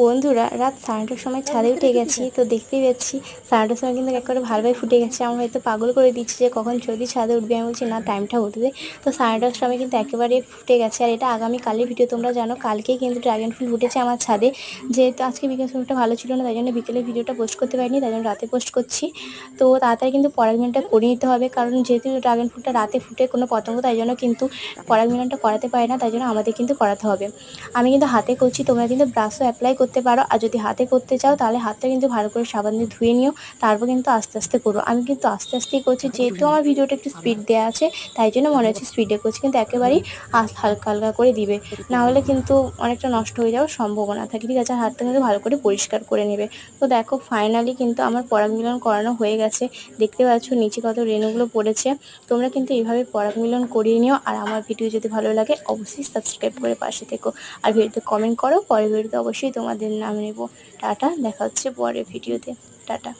বন্ধুরা রাত সাড়ে নটার সময় ছাদে উঠে গেছি তো দেখতেই পাচ্ছি সাড়ে নটার সময় কিন্তু একবারে ভালোভাবে ফুটে গেছে। আমার হয়তো পাগল করে দিচ্ছি যে কখন যদি ছাদে উঠবে আমি বলছি না টাইমটা হতে দে। তো সাড়ে নটার সময় কিন্তু একেবারে ফুটে গেছে। আর এটা আগামী কালের ভিডিও তোমরা জানো কালকেই কিন্তু ড্রাগন ফুল ফুটেছে আমার ছাদে। যেহেতু আজকে বিকেল সময়টা ভালো ছিল না তাই জন্য বিকেলে ভিডিওটা পোস্ট করতে পারিনি তাই জন্য রাতে পোস্ট করছি। তো তাড়াতাড়ি কিন্তু পরাগমিলনটা করে নিতে হবে কারণ যেহেতু ড্রাগন ফুলটা রাতে ফুটে কোনো পতঙ্গ তাই জন্য কিন্তু পরাগমিলনটা করাতে পারে না তাই জন্য আমাদের কিন্তু করাতে হবে। আমি কিন্তু হাতে করছি তোমরা কিন্তু ব্রাশও অ্যাপ্লাই করতে পারো। আর যদি হাতে করতে চাও, তাহলে হাতটা কিন্তু ভালো করে সাবান দিয়ে ধুয়ে নিও। তারপর কিন্তু আস্তে আস্তে করো। আমি কিন্তু আস্তে আস্তেই করছি, যেহেতু আমার ভিডিওটা একটু স্পিড দেওয়া আছে, তাই জন্য মনে হচ্ছে স্পিডে করছি। কিন্তু একেবারেই হালকা হালকা করে দিবে। না হলে কিন্তু অনেকটা নষ্ট হয়ে যাওয়ার সম্ভাবনা থাকে। ঠিক আছে? আর হাতটা কিন্তু ভালো করে পরিষ্কার করে নেবে। তো দেখো ফাইনালি কিন্তু আমার পরাগ মিলন করানো হয়ে গেছে। দেখতে পাচ্ছ, নিচে কত রেণুগুলো পড়েছে। তোমরা কিন্তু এইভাবে পরাগ মিলন করিয়ে নিও। আর আমার ভিডিও যদি ভালো লাগে, অবশ্যই সাবস্ক্রাইব করে পাশে থেকো। আর ভিডিওতে কমেন্ট করো। পরের ভিডিওতে অবশ্যই তোমাদের নাম নেব। টাটা দেখা হচ্ছে পরে ভিডিওতে। টাটা।